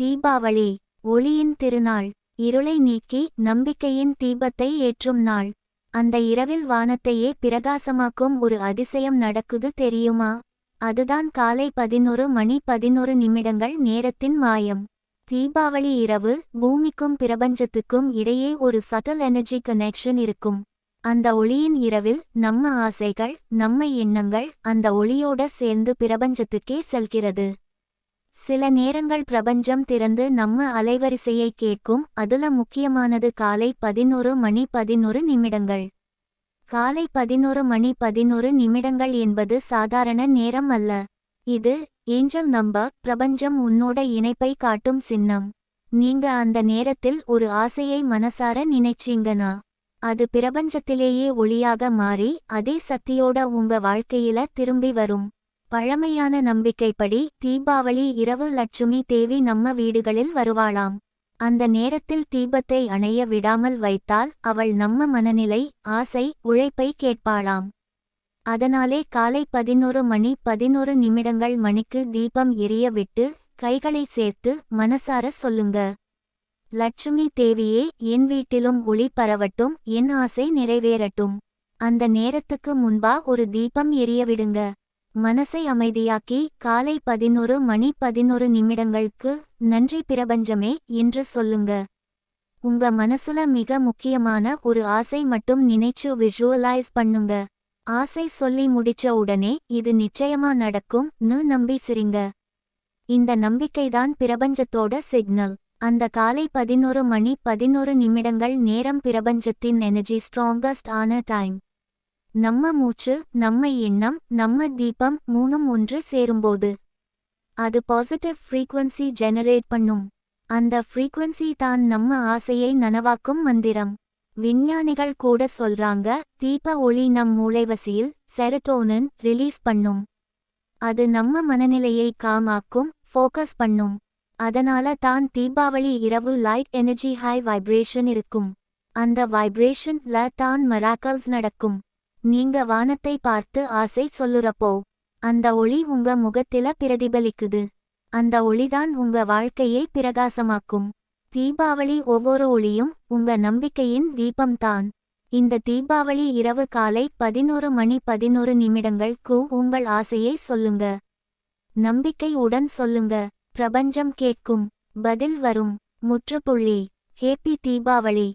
தீபாவளி ஒளியின் திருநாள் இருளை நீக்கி நம்பிக்கையின் தீபத்தை ஏற்றும் நாள். அந்த இரவில் வானத்தையே பிரகாசமாக்கும் ஒரு அதிசயம் நடக்குது தெரியுமா? அதுதான் காலை பதினொரு மணி பதினொரு நிமிடங்கள் நேரத்தின் மாயம். தீபாவளி இரவு பூமிக்கும் பிரபஞ்சத்துக்கும் இடையே ஒரு சட்டல் எனர்ஜி கனெக்ஷன் இருக்கும். அந்த ஒளியின் இரவில் நம்ம ஆசைகள் நம்ம எண்ணங்கள் அந்த ஒளியோட சேர்ந்து பிரபஞ்சத்துக்கே செல்கிறது. சில நேரங்கள் பிரபஞ்சம் திறந்து நம்ம அலைவரிசையை கேட்கும் அதுல முக்கியமானது காலை பதினோரு மணி பதினொரு நிமிடங்கள். காலை பதினோரு மணி பதினொரு நிமிடங்கள் என்பது சாதாரண நேரம் அல்ல. இது ஏஞ்சல் நம்பர் பிரபஞ்சம் உன்னோட இணைப்பை காட்டும் சின்னம். நீங்க அந்த நேரத்தில் ஒரு ஆசையை மனசார நினைச்சீங்கனா அது பிரபஞ்சத்திலேயே ஒளியாக மாறி அதே சக்தியோட உங்க வாழ்க்கையில திரும்பி வரும். பழமையான நம்பிக்கைப்படி தீபாவளி இரவு லட்சுமி தேவி நம்ம வீடுகளில் வருவாளாம். அந்த நேரத்தில் தீபத்தை அணைய விடாமல் வைத்தால் அவள் நம்ம மனநிலை ஆசை உழைப்பை கேட்பாளாம். அதனாலே காலை பதினொரு மணி பதினொரு நிமிடங்கள் மணிக்கு தீபம் எரிய விட்டு கைகளை சேர்த்து மனசார சொல்லுங்க. லட்சுமி தேவியே என் வீட்டிலும் ஒளி பரவட்டும் என் ஆசை நிறைவேறட்டும். அந்த நேரத்துக்கு முன்பா ஒரு தீபம் எரிய விடுங்க. மனசை அமைதியாக்கி காலை பதினொரு மணி பதினொரு நிமிடங்களுக்கு நன்றி பிரபஞ்சமே என்று சொல்லுங்க. உங்க மனசுல மிக முக்கியமான ஒரு ஆசை மட்டும் நினைச்சு விஷுவலைஸ் பண்ணுங்க. ஆசை சொல்லி முடிச்ச உடனே இது நிச்சயமா நடக்கும் னு நம்பி சிரிங்க. இந்த நம்பிக்கைதான் பிரபஞ்சத்தோட சிக்னல் அந்த காலை பதினொரு மணி பதினொரு நிமிடங்கள் நேரம் பிரபஞ்சத்தின் எனர்ஜி ஸ்ட்ராங்கஸ்ட் ஆன டைம் நம்ம மூச்சு நம்ம எண்ணம் நம்ம தீபம் மூணும் ஒன்று சேரும்போது அது பாசிட்டிவ் ஃப்ரீக்வன்சி ஜெனரேட் பண்ணும். அந்த ஃப்ரீக்வன்சி தான் நம்ம ஆசையை நனவாக்கும் மந்திரம். விஞ்ஞானிகள் கூட சொல்றாங்க தீப ஒளி நம் மூளைவசியில் செரட்டோனன் ரிலீஸ் பண்ணும். அது நம்ம மனநிலையை காமாக்கும் ஃபோக்கஸ் பண்ணும். அதனால தான் தீபாவளி இரவு லைட் எனர்ஜி ஹை வைப்ரேஷன் இருக்கும். அந்த வைப்ரேஷன் ல தான் மராக்கல்ஸ் நடக்கும். நீங்க வானத்தை பார்த்து ஆசை சொல்லுறப்போ அந்த ஒளி உங்க முகத்தில பிரதிபலிக்குது. அந்த ஒளிதான் உங்க வாழ்க்கையை பிரகாசமாக்கும். தீபாவளி ஒவ்வொரு ஒளியும் உங்க நம்பிக்கையின் தீபம்தான். இந்த தீபாவளி இரவு காலை பதினோரு மணி பதினோரு நிமிடங்களுக்கு உங்கள் ஆசையை சொல்லுங்க. நம்பிக்கை உடன் சொல்லுங்க. பிரபஞ்சம் கேட்கும். பதில் வரும். முற்றுப்புள்ளி. ஹேப்பி தீபாவளி.